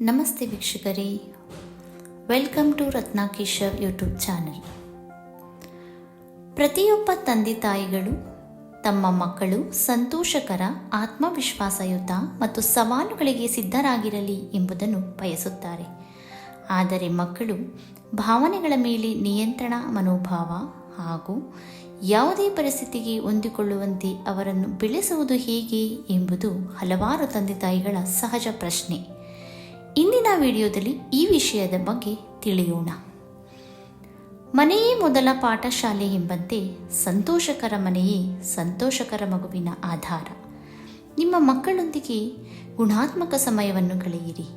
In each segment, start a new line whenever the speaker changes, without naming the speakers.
ನಮಸ್ತೆ ವೀಕ್ಷಕರೇ. Welcome to Ratna Kishar YouTube channel ಪ್ರತಿಯೊಬ್ಬ ತಂದೆ ತಾಯಿಗಳು, ತಮ್ಮ ಮಕ್ಕಳು ಸಂತೋಷಕರ ಆತ್ಮವಿಶ್ವಾಸಯುತ ಮತ್ತು ಸವಾಲುಗಳಿಗೆ ಸಿದ್ಧರಾಗಿರಲಿ ಎಂಬುದನ್ನು ಬಯಸುತ್ತಾರೆ. ಆದರೆ ಮಕ್ಕಳು ಭಾವನೆಗಳ ಮೇಲೆ ನಿಯಂತ್ರಣ, ಮನೋಭಾವ ಹಾಗೂ ಯಾವುದೇ ಪರಿಸ್ಥಿತಿಗೆ ಹೊಂದಿಕೊಳ್ಳುವಂತೆ ಅವರನ್ನು ಬೆಳೆಸುವುದು ಹೇಗೆ ಎಂಬುದು ಹಲವಾರು ತಂದೆ ತಾಯಿಗಳ ಸಹಜ ಪ್ರಶ್ನೆ. ಇಂದಿನ ವಿಡಿಯೋದಲ್ಲಿ ಈ ವಿಷಯದ ಬಗ್ಗೆ ತಿಳಿಯೋಣ. ಮನೆಯೇ ಮೊದಲ ಪಾಠಶಾಲೆ ಎಂಬಂತೆ ಸಂತೋಷಕರ ಮನೆಯೇ ಸಂತೋಷಕರ ಮಗುವಿನ ಆಧಾರ. ನಿಮ್ಮ ಮಕ್ಕಳೊಂದಿಗೆ ಗುಣಾತ್ಮಕ ಸಮಯವನ್ನು ಕಳೆಯಿರಿ.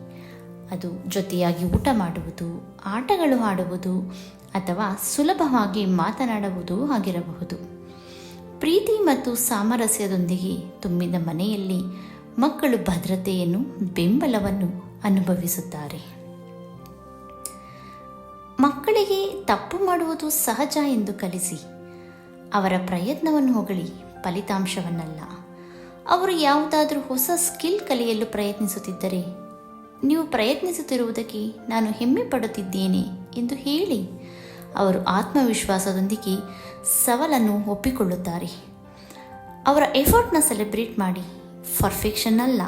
ಅದು ಜೊತೆಯಾಗಿ ಊಟ ಮಾಡುವುದು, ಆಟಗಳು ಆಡುವುದು ಅಥವಾ ಸುಲಭವಾಗಿ ಮಾತನಾಡುವುದು ಆಗಿರಬಹುದು. ಪ್ರೀತಿ ಮತ್ತು ಸಾಮರಸ್ಯದೊಂದಿಗೆ ತುಂಬಿದ ಮನೆಯಲ್ಲಿ ಮಕ್ಕಳು ಭದ್ರತೆಯನ್ನು, ಬೆಂಬಲವನ್ನು ಅನುಭವಿಸುತ್ತಾರೆ. ಮಕ್ಕಳಿಗೆ ತಪ್ಪು ಮಾಡುವುದು ಸಹಜ ಎಂದು ಕಲಿಸಿ, ಅವರ ಪ್ರಯತ್ನವನ್ನು ಹೊಗಳಿ, ಫಲಿತಾಂಶವನ್ನಲ್ಲ. ಅವರು ಯಾವುದಾದರೂ ಹೊಸ ಸ್ಕಿಲ್ ಕಲಿಯಲು ಪ್ರಯತ್ನಿಸುತ್ತಿದ್ದರೆ, ನೀವು ಪ್ರಯತ್ನಿಸುತ್ತಿರುವುದಕ್ಕೆ ನಾನು ಹೆಮ್ಮೆ ಪಡುತ್ತಿದ್ದೇನೆ ಎಂದು ಹೇಳಿ, ಅವರು ಆತ್ಮವಿಶ್ವಾಸದೊಂದಿಗೆ ಸವಾಲನ್ನು ಒಪ್ಪಿಕೊಳ್ಳುತ್ತಾರೆ. ಅವರ ಎಫರ್ಟ್ನ ಸೆಲೆಬ್ರೇಟ್ ಮಾಡಿ, ಪರ್ಫೆಕ್ಷನ್ ಅಲ್ಲ.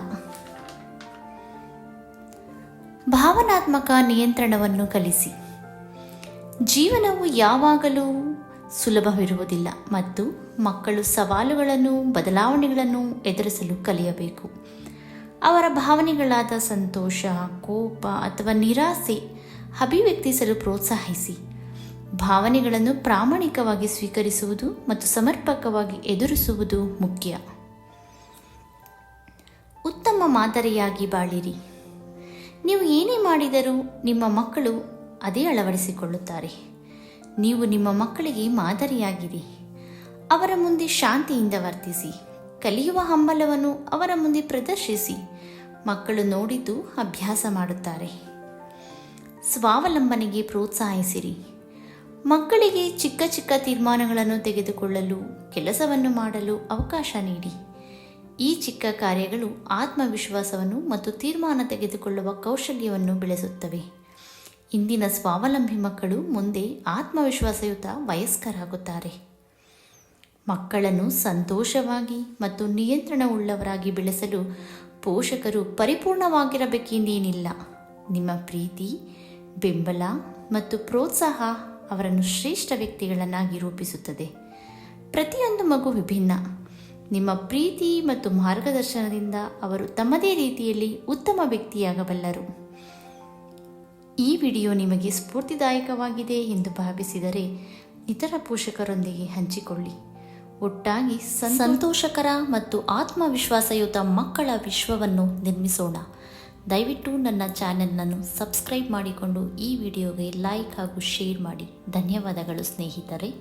ಭಾವನಾತ್ಮಕ ನಿಯಂತ್ರಣವನ್ನು ಕಲಿಸಿ. ಜೀವನವು ಯಾವಾಗಲೂ ಸುಲಭವಿರುವುದಿಲ್ಲ ಮತ್ತು ಮಕ್ಕಳು ಸವಾಲುಗಳನ್ನು, ಬದಲಾವಣೆಗಳನ್ನು ಎದುರಿಸಲು ಕಲಿಯಬೇಕು. ಅವರ ಭಾವನೆಗಳಾದ ಸಂತೋಷ, ಕೋಪ ಅಥವಾ ನಿರಾಸೆ ಅಭಿವ್ಯಕ್ತಿಸಲು ಪ್ರೋತ್ಸಾಹಿಸಿ. ಭಾವನೆಗಳನ್ನು ಪ್ರಾಮಾಣಿಕವಾಗಿ ಸ್ವೀಕರಿಸುವುದು ಮತ್ತು ಸಮರ್ಪಕವಾಗಿ ಎದುರಿಸುವುದು ಮುಖ್ಯ. ಉತ್ತಮ ಮಾದರಿಯಾಗಿ ಬಾಳಿರಿ. ನೀವು ಏನೇ ಮಾಡಿದರೂ ನಿಮ್ಮ ಮಕ್ಕಳು ಅದೇ ಅಳವಡಿಸಿಕೊಳ್ಳುತ್ತಾರೆ. ನೀವು ನಿಮ್ಮ ಮಕ್ಕಳಿಗೆ ಮಾದರಿಯಾಗಿರಿ. ಅವರ ಮುಂದೆ ಶಾಂತಿಯಿಂದ ವರ್ತಿಸಿ. ಕಲಿಯುವ ಹಂಬಲವನ್ನು ಅವರ ಮುಂದೆ ಪ್ರದರ್ಶಿಸಿ. ಮಕ್ಕಳು ನೋಡಿದ್ದು ಅಭ್ಯಾಸ ಮಾಡುತ್ತಾರೆ. ಸ್ವಾವಲಂಬನೆಗೆ ಪ್ರೋತ್ಸಾಹಿಸಿರಿ. ಮಕ್ಕಳಿಗೆ ಚಿಕ್ಕ ಚಿಕ್ಕ ತೀರ್ಮಾನಗಳನ್ನು ತೆಗೆದುಕೊಳ್ಳಲು ಕೆಲಸವನ್ನು ಮಾಡಲು ಅವಕಾಶ ನೀಡಿ. ಈ ಚಿಕ್ಕ ಕಾರ್ಯಗಳು ಆತ್ಮವಿಶ್ವಾಸವನ್ನು ಮತ್ತು ತೀರ್ಮಾನ ತೆಗೆದುಕೊಳ್ಳುವ ಕೌಶಲ್ಯವನ್ನು ಬೆಳೆಸುತ್ತವೆ. ಇಂದಿನ ಸ್ವಾವಲಂಬಿ ಮಕ್ಕಳು ಮುಂದೆ ಆತ್ಮವಿಶ್ವಾಸಯುತ ವಯಸ್ಕರಾಗುತ್ತಾರೆ. ಮಕ್ಕಳನ್ನು ಸಂತೋಷವಾಗಿ ಮತ್ತು ನಿಯಂತ್ರಣವುಳ್ಳವರಾಗಿ ಬೆಳೆಸಲು ಪೋಷಕರು ಪರಿಪೂರ್ಣವಾಗಿರಬೇಕೆಂದೇನಿಲ್ಲ. ನಿಮ್ಮ ಪ್ರೀತಿ, ಬೆಂಬಲ ಮತ್ತು ಪ್ರೋತ್ಸಾಹ ಅವರನ್ನು ಶ್ರೇಷ್ಠ ವ್ಯಕ್ತಿಗಳನ್ನಾಗಿ ರೂಪಿಸುತ್ತದೆ. ಪ್ರತಿಯೊಂದು ಮಗು ವಿಭಿನ್ನ. ನಿಮ್ಮ ಪ್ರೀತಿ ಮತ್ತು ಮಾರ್ಗದರ್ಶನದಿಂದ ಅವರು ತಮ್ಮದೇ ರೀತಿಯಲ್ಲಿ ಉತ್ತಮ ವ್ಯಕ್ತಿಯಾಗಬಲ್ಲರು. ಈ ವಿಡಿಯೋ ನಿಮಗೆ ಸ್ಫೂರ್ತಿದಾಯಕವಾಗಿದೆ ಎಂದು ಭಾವಿಸಿದರೆ ಇತರ ಪೋಷಕರೊಂದಿಗೆ ಹಂಚಿಕೊಳ್ಳಿ. ಒಟ್ಟಾಗಿ ಸಂತೋಷಕರ ಮತ್ತು ಆತ್ಮವಿಶ್ವಾಸಯುತ ಮಕ್ಕಳ ವಿಶ್ವವನ್ನು ನಿರ್ಮಿಸೋಣ. ದಯವಿಟ್ಟು ನನ್ನ ಚಾನೆಲ್ನನ್ನು ಸಬ್ಸ್ಕ್ರೈಬ್ ಮಾಡಿಕೊಂಡು ಈ ವಿಡಿಯೋಗೆ ಲೈಕ್ ಹಾಗೂ ಶೇರ್ ಮಾಡಿ. ಧನ್ಯವಾದಗಳು ಸ್ನೇಹಿತರೆ.